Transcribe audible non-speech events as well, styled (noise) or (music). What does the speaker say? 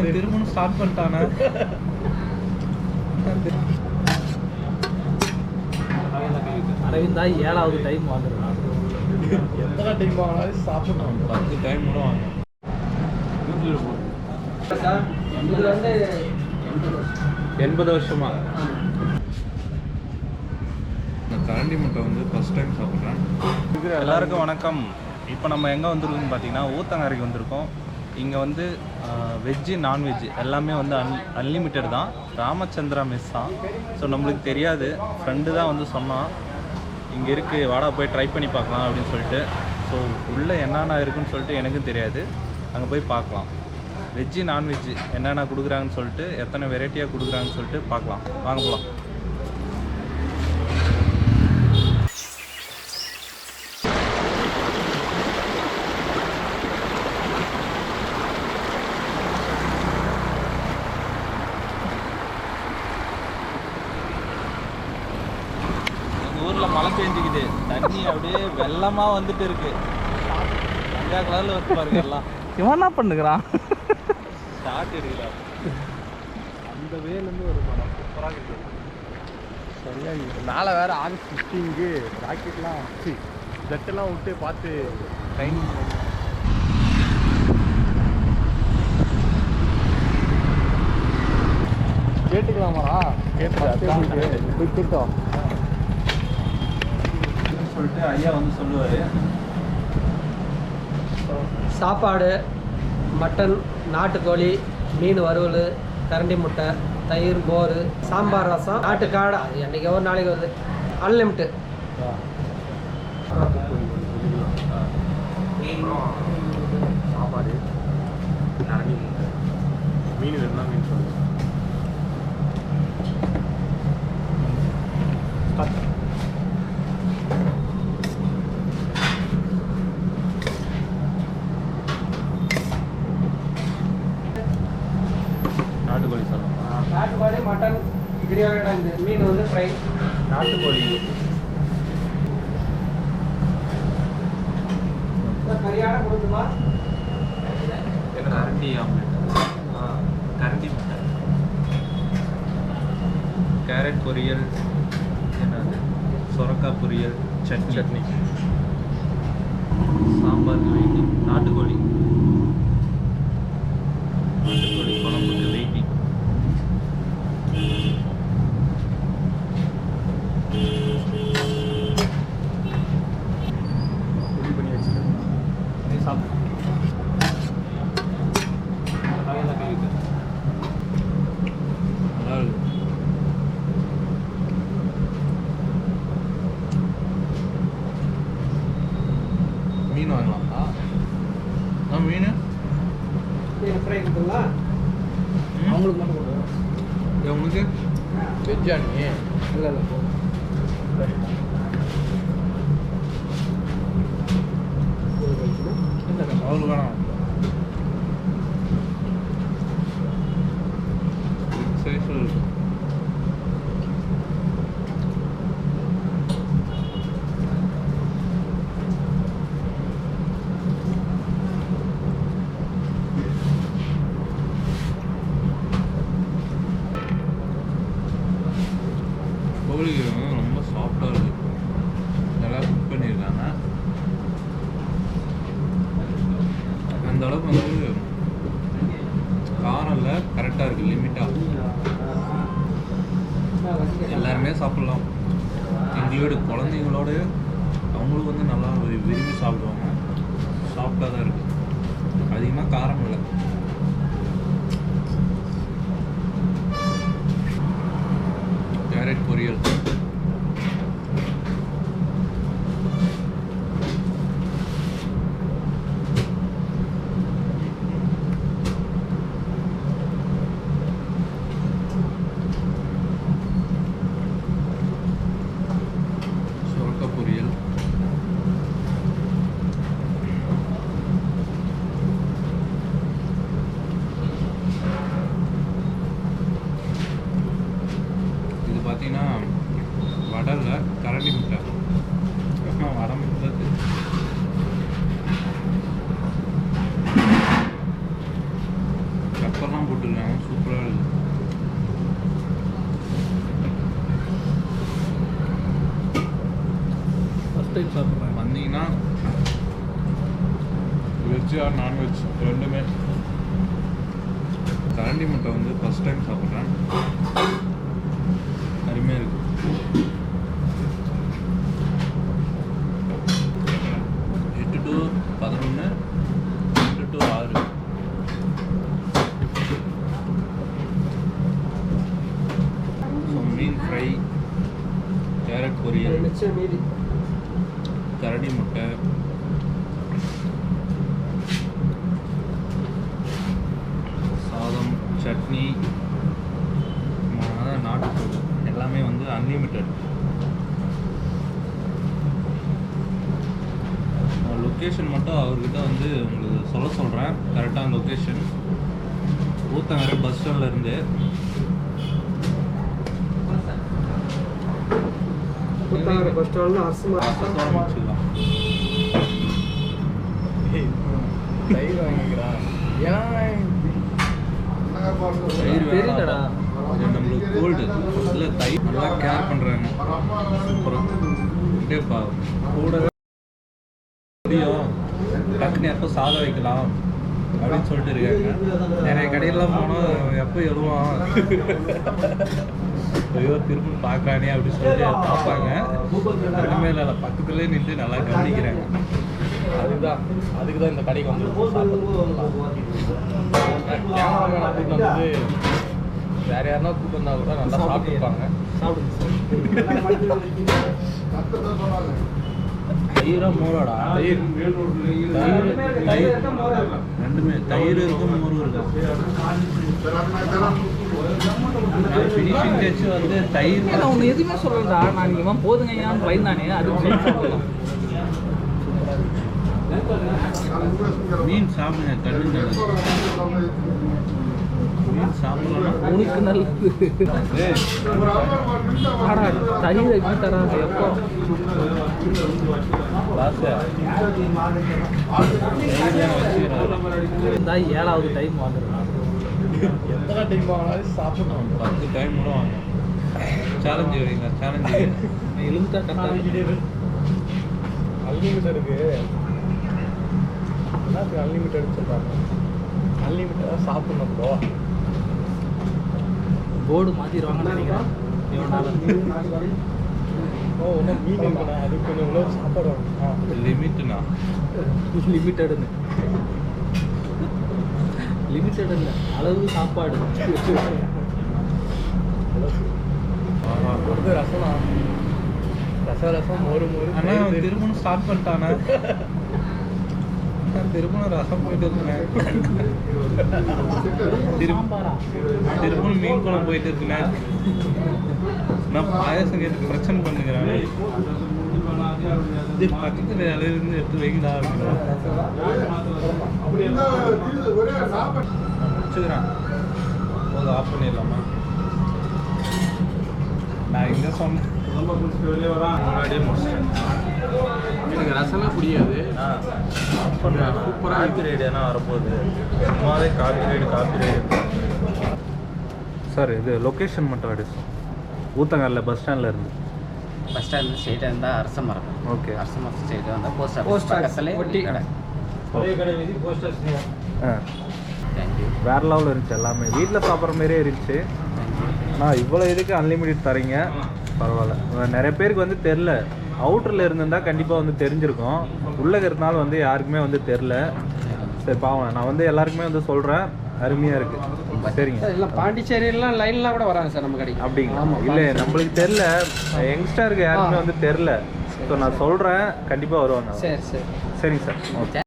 அவன் திரும்பவும் ஸ்டார்ட் பண்ணிட்டானே? அரவிந்தா ஏழாவது டைம் வாங்குறான். எத்தனை டைம் வாங்கினாலும் சாப்பிடணும். பத்து டைம் கூட வாங்க. இது வந்து எண்பது வருஷமா. நான் கரண்டி முட்டை வந்து ஃபர்ஸ்ட் டைம் சாப்பிட்றேன். எல்லாருக்கும் வணக்கம். இப்போ நம்ம எங்கே வந்திருக்கோம்னு பார்த்தீங்கன்னா ஊத்தங்கரைக்கு வந்திருக்கோம். இங்கே வந்து வெஜ்ஜு நான்வெஜ்ஜு எல்லாமே வந்து அன் அன்லிமிட்டெட் தான். ராமச்சந்திரா மெஸ் தான். ஸோ நம்மளுக்கு தெரியாது. ஃப்ரெண்டு தான் வந்து சொன்னான். இங்கே இருக்குது வாடா போய் ட்ரை பண்ணி பார்க்கலாம் அப்படின்னு சொல்லிட்டு. ஸோ உள்ளே என்னென்ன இருக்குன்னு சொல்லிட்டு எனக்கும் தெரியாது. அங்கே போய் பார்க்கலாம். வெஜ்ஜு நான்வெஜ்ஜு என்னென்ன கொடுக்குறாங்கன்னு சொல்லிட்டு எத்தனை வெரைட்டியாக கொடுக்குறாங்கன்னு சொல்லிட்டு பார்க்கலாம். வாங்க போகலாம் வெள்ளமாக வந்துட்டு இருக்கு. கங்கா கலரில் வந்து பாருங்க எல்லாம். இவன் என்ன பண்ணுகிறான்? ஷார்ட் எடுக்கலாம் அந்த வேலேருந்து ஒரு படம். சூப்பராக இருக்குது சரியா மேலே வேறு ஆகஸ்ட் ஃபிஃப்டீனுக்கு ராக்கெட்லாம் சி ஜெட்டெல்லாம் விட்டு பார்த்து ட்ரைனிங் கேட்டுக்கலாமாடா? கேட்டு போய் கேட்டோம் சொல்லிட்டு ஐயா வந்து சொல்லுவார். சாப்பாடு மட்டன் நாட்டுக்கோழி மீன் வறுவல் கரண்டி முட்டை தயிர் மோர் சாம்பார் ரசம் நாட்டுக்காடை. அது என்றைக்கு ஒரு நாளைக்கு வருது. அன்லிமிட்டு சாப்பாடு மீன். வேணும்னா மீன் சொல்லுங்கள் நாட்டுக்கோழி சொல்லலாம் நாட்டுக்கோழி மட்டன் பிரியாணி ஃப்ரை நாட்டுக்கோழி. கறியாட கொடுக்குமா? கரண்டி ஆம்லெட் கரண்டி முட்டை. கேரட் பொரியல் என்னது சொரக்காய் பொரியல் சட்னி. சட்னி. சாம்பாருக்கு வெயிட்டிங் நாட்டுக்கோழி நாட்டுக்கோழி குழம்புக்கு வெயிட்டிங் ரெடி பண்ணி வச்சுருக்கேன் சாப்பிட்டு நல்லா இருக்கு மீன் வாங்கலாமா ஆ மீன் மீன் ஃப்ரை கொடுக்குங்களா அவங்களுக்கு மட்டும் கொடுங்க உனக்கு வெஜ்ஜா நீ இல்லை இல்லை போதும் அவங்களுக்கு வேணாம் சைஸில் இருக்கு கோழிக்கிழங்கு ரொம்ப சாஃப்டாக இருக்கு நல்லா குக் பண்ணியிருக்காங்க அந்த அளவுக்கு வந்து காரம் இல்லை கரெக்டாக இருக்குது லிமிட்டாக எல்லாருமே சாப்பிட்லாம் எங்களோட குழந்தைங்களோட அவங்களுக்கு வந்து நல்லா வி- விரும்பி சாப்பிடுவாங்க சாஃப்டாக தான் இருக்குது அதிகமாக காரம் இல்லை கேரட் பொரியல் சுரக்காய் பொரியல் போட்டுருக்காங்க சூப்பராக இருக்குது ஃபஸ்ட் டைம் சாப்பிட்றேன் வந்தீங்கன்னா வெஜ் ஆர் நான்வெஜ் ரெண்டுமே கரண்டி முட்டை வந்து ஃபஸ்ட் டைம் சாப்பிட்றேன் அருமையாக இருக்கு எட்டு டு பதினொன்று எட்டு டு ஆறு ஸோ மீன் ஃப்ரை கேரட் பொரியல் மிச்சம் மீதி கரடி முட்டை. சாதம் சட்னி நாட்டு எல்லாமே வந்து அன்லிமிட்டெட் லொக்கேஷன் மட்டும் அவர்கிட்ட வந்து உங்களுக்கு சொல்ல சொல்கிறேன் கரெக்டான லொக்கேஷன் ஊத்தங்கரை பஸ் ஸ்டாண்ட்லேருந்து புத்தகர் பஸ் ஸ்டாண்ட்ல அரசு தயிர் வாங்கிக்கிறா தெரியலடா. நம்மளுக்கு கோல்டு இல்லை தயிர் நல்லா கேர் பண்ணுறாங்க அப்படியேப்பா கூடவே முடியும் டக்குன்னு எப்போ சாதம் வைக்கலாம் அப்படின்னு சொல்லிட்டு இருக்காங்க. நிறைய கடையெல்லாம் போனால் எப்போ எழுவான்? ஐயோ திரும்ப பார்க்கறானே அப்படின்னு சொல்லிட்டு பார்ப்பாங்க. இனிமேல் இல்லை பக்கத்துலேயே நின்று நல்லா கவனிக்கிறாங்க. அதுதான். அதுக்கு தான் இந்த கடைக்கு வந்து கேமராமேனை வந்தது வேற யாருன்னா கூட்டு வந்தா கூட நல்லா சாப்பிட்டுருப்பாங்க (laughs) தயிரா மோராடா? தயிர். தயிர் தயிர் ரெண்டுமே தயிர் இருக்கும் மோரும் இருக்கும் ஃபினிஷிங் டச் வந்து தயிர் ஏன்னா ஒன்று எதுவுமே சொல்லலடா. நான் இவன் போதுங்க ஏன் பயந்தானே மீன் சாப்பிடுங்க கண்ணு உனக்கு நல்லது ஆடா தயிர் எப்படி தராங்க? எப்போ? இந்த ஏழாவது டைம் வாங்குறேன். எத்தனை டைம் வாங்கினாலும் சாப்பிடணும். பத்து டைம் கூட வாங்க சேலஞ்சு வரீங்க சேலஞ்சு கரெக்டாக அன்லிமிட்டடுக்கு என்னத்துக்கு அன்லிமிட்டட் சொல்கிறாங்க அன்லிமிட்டடாக சாப்பிடணும் ப்ரோ போர்டு மாற்றிடுவாங்கன்னு நினைக்கிறேன். லிமிட்னா லிமிட்டடுன்னு லிமிட்டட் இல்லை அளவு சாப்பாடு. ரசம் ரசம் அண்ணா தயிர் தயிர். திரும்பவும் ஸ்டார்ட் பண்ணிட்டானே. நான் திரும்பவும் ரசம் போயிட்டு இருக்கேன் சாம்பாரா மீன் குளம் போயிட்டு இருக்கேன் நான் பாயசம் கேட்டு பிரச்சனை பண்ணுகிறேன். இது பக்கத்துல இருந்து எடுத்து வைங்களா முடிச்சுக்கிறேன். போதும் ஆஃப் பண்ணிடலாமா? நான் எங்க சொன்னேன்? முன்னாடியே முடிச்சிட்டேன் ரசமே பிடிக்காது சூப்பராக காப்பி ரைடு ஏன்னா வரப்போகுது? சும்மாவே copyright copyright sir இது லொக்கேஷன் மட்டும் அடி. ஊத்தங்கரில் பஸ் ஸ்டாண்டில் இருந்து. பஸ் ஸ்டாண்ட் ஸ்ட்ரெயிட்டாக இருந்தால் அரச மரம் ஓகே அரச மரம் ஸ்ட்ரெயிட்டாக வந்தால் போஸ்ட் ஆஃபீஸ் பக்கத்துல ஒட்டி. கடை. ஆ. தேங்க்யூ வேற லெவலில் இருந்துச்சு எல்லாமே. வீட்டில் சாப்பிட்ற மாதிரியே இருந்துச்சு. நான் இவ்வளோ இதுக்கு அன்லிமிட்டட் தரீங்க. பரவாயில்ல. நிறைய பேருக்கு வந்து தெரில அவுட்டரில் இருந்திருந்தால் கண்டிப்பாக வந்து தெரிஞ்சிருக்கும். உள்ளே இருக்கிறதுனால வந்து யாருக்குமே வந்து தெரில. சரி பாவம். நான் வந்து எல்லாருக்குமே வந்து சொல்கிறேன் அருமையாக இருக்குது சரிங்க. சார் எல்லாம் பாண்டிச்சேரியெல்லாம் லைன்லாம் கூட வராங்க சார் நம்ம கடைக்கு. அப்படிங்களா? இல்லை நம்மளுக்கு தெரில. யங்ஸ்டருக்கு யாருக்குமே. வந்து தெரில. ஸோ நான் சொல்கிறேன் கண்டிப்பாக வருவாங்க. சரி சரி. சரிங்க சார். ஓகே.